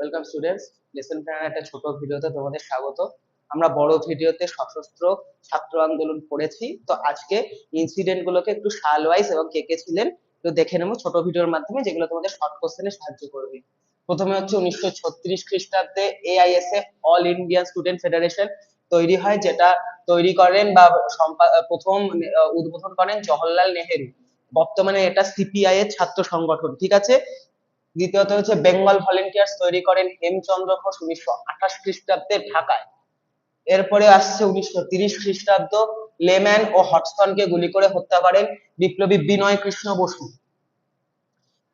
Welcome students lesson প্ল্যানের একটা ছোট ভিডিওতে তোমাদের স্বাগত। আমরা বড় ভিডিওতে সশস্ত্র ছাত্র আন্দোলন পড়েছি তো আজকে ইনসিডেন্ট গুলোকে একটু সাল ওয়াইজ এবং কে কে ছিলেন তো দেখে নেব ছোট ভিডিওর মাধ্যমে, যেগুলো তোমাদের শর্ট কোশ্চেনে সাহায্য করবে। প্রথমে হচ্ছে উনিশশো ছত্রিশ খ্রিস্টাব্দে AISF all Indian student federation তৈরি হয়, যেটা তৈরি করেন বা প্রথম উদ্বোধন করেন জওহরলাল নেহেরু। বর্তমানে এটা সিপিআই এর ছাত্র সংগঠন, ঠিক আছে? দ্বিতীয়ত হচ্ছে বেঙ্গল ভলেন্টিয়ার্স তৈরি করেন হেমচন্দ্র ঘোষ উনিশশো আঠাশ খ্রিস্টাব্দে ঢাকায়। এরপরে আসছে উনিশশো তিরিশ খ্রিস্টাব্দ, লেম্যান ও হটসনকে গুলি করে হত্যা করেন বিপ্লবী বিনয় কৃষ্ণ বসু।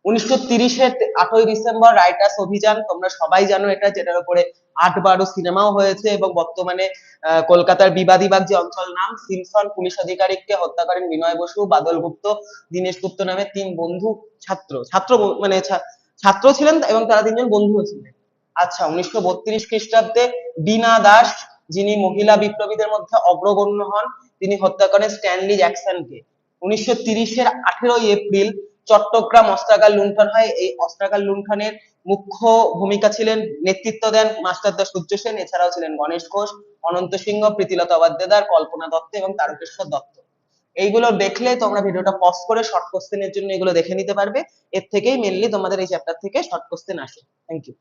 উনিশশো তিরিশের আটই ডিসেম্বর রাইটার্স অভিযান, তোমরা সবাই জানো এটা, যেটার উপরে আট বারো সিনেমাও হয়েছে এবং বর্তমানে কলকাতার বিবাদীবাগ যে অঞ্চল নাম, সিমসন পুলিশ আধিকারিককে হত্যা করেন বিনয় বসু, বাদল গুপ্ত, দীনেশ গুপ্ত নামে তিন বন্ধু ছাত্র। ছাত্র মানে ছাত্র ছিলেন এবং তারা তিনজন বন্ধুও ছিলেন। আচ্ছা উনিশশো বত্রিশ খ্রিস্টাব্দে বীণা দাস, যিনি মহিলা বিপ্লবীদের মধ্যে অগ্রগণ্য হন, তিনি হত্যা করেন স্ট্যানলি জ্যাকসনকে। উনিশশো তিরিশের আঠেরোই এপ্রিল চট্টগ্রাম অস্ত্রাগার লুণ্ঠন হয়। এই অস্ত্রাগার লুণ্ঠনের মুখ্য ভূমিকা ছিলেন নেতৃত্ব দেন মাস্টারদা সূর্য সেন, এছাড়াও ছিলেন গণেশ ঘোষ, অনন্ত সিংহ, প্রীতিলতা ওয়াদ্দেদার কল্পনা দত্ত এবং তারকেশ্বর দত্ত। এইগুলো দেখলে তোমরা ভিডিওটা পজ করে শর্ট কোশ্চেনের জন্য এগুলো দেখে নিতে পারবে। এর থেকেই মেনলি তোমাদের এই চ্যাপ্টার থেকে শর্ট কোশ্চেন আসে। Thank you